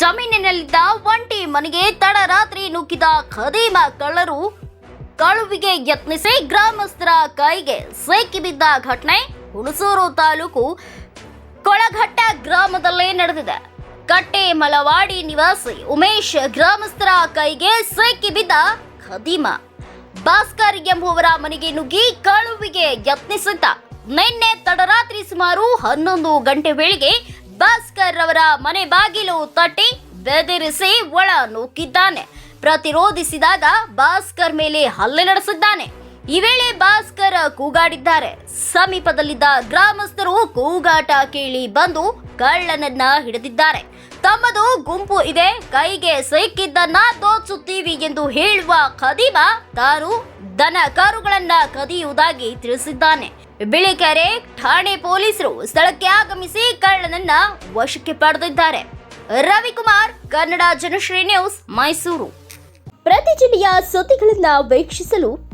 ಜಮೀನಿನಲ್ಲಿದ್ದ ಒಂಟಿ ಮನೆಗೆ ತಡರಾತ್ರಿ ನುಗ್ಗಿದ ಖದೀಮ ಕಳ್ಳರು ಕಳುವಿಗೆ ಯತ್ನಿಸಿ ಗ್ರಾಮಸ್ಥರ ಕೈಗೆ ಸೇಕಿ ಬಿದ್ದ ಘಟನೆ ಹುಣಸೂರು ತಾಲೂಕು ಕೊಳಘಟ್ಟ ಗ್ರಾಮದಲ್ಲೇ ನಡೆದಿದೆ. ಕಟ್ಟೆ ಮಲವಾಡಿ ನಿವಾಸಿ ಉಮೇಶ್ ಗ್ರಾಮಸ್ಥರ ಕೈಗೆ ಸೇಕಿ ಬಿದ್ದ ಖದೀಮ. ಭಾಸ್ಕರ್ ಎಂಬುವರ ಮನೆಗೆ ನುಗ್ಗಿ ಕಳುವಿಗೆ ಯತ್ನಿಸಿದ್ದ. ನಿನ್ನೆ ತಡರಾತ್ರಿ ಸುಮಾರು ಹನ್ನೊಂದು ಗಂಟೆ ವೇಳೆಗೆ ಭಾಸ್ಕರ್ ಅವರ ಮನೆ ಬಾಗಿಲು ತಟ್ಟಿ ಬೆದರಿಸಿ ಒಳ ನೂಕಿದ್ದಾನೆ. ಪ್ರತಿರೋಧಿಸಿದಾಗ ಭಾಸ್ಕರ್ ಮೇಲೆ ಹಲ್ಲೆ ನಡೆಸಿದ್ದಾನೆ. ಈ ವೇಳೆ ಭಾಸ್ಕರ್ ಕೂಗಾಡಿದ್ದಾರೆ. ಸಮೀಪದಲ್ಲಿದ್ದ ಗ್ರಾಮಸ್ಥರು ಕೂಗಾಟ ಕೇಳಿ ಬಂದು ಕಳ್ಳನನ್ನ ಹಿಡಿದಿದ್ದಾರೆ. ತಮ್ಮದು ಗುಂಪು ಇದೆ, ಕೈಗೆ ಸಿಕ್ಕಿದ್ದನ್ನ ತೋಚುತ್ತೀವಿ ಎಂದು ಹೇಳುವ ಖದೀಮ ತಾನು ದನ ಕಾರುಗಳನ್ನ ಕದಿಯುವುದಾಗಿ ತಿಳಿಸಿದ್ದಾನೆ. ಬಿಳಿಕೆರೆ ಠಾಣೆ ಪೊಲೀಸರು ಸ್ಥಳಕ್ಕೆ ಆಗಮಿಸಿ ಕಳ್ಳನನ್ನ ವಶಕ್ಕೆ ಪಡೆದಿದ್ದಾರೆ. ರವಿಕುಮಾರ್, ಕನ್ನಡ ಜನಶ್ರೀ ನ್ಯೂಸ್, ಮೈಸೂರು. ಪ್ರತಿ ಜಿಲ್ಲೆಯ ಸುದ್ದಿಗಳನ್ನ ವೀಕ್ಷಿಸಲು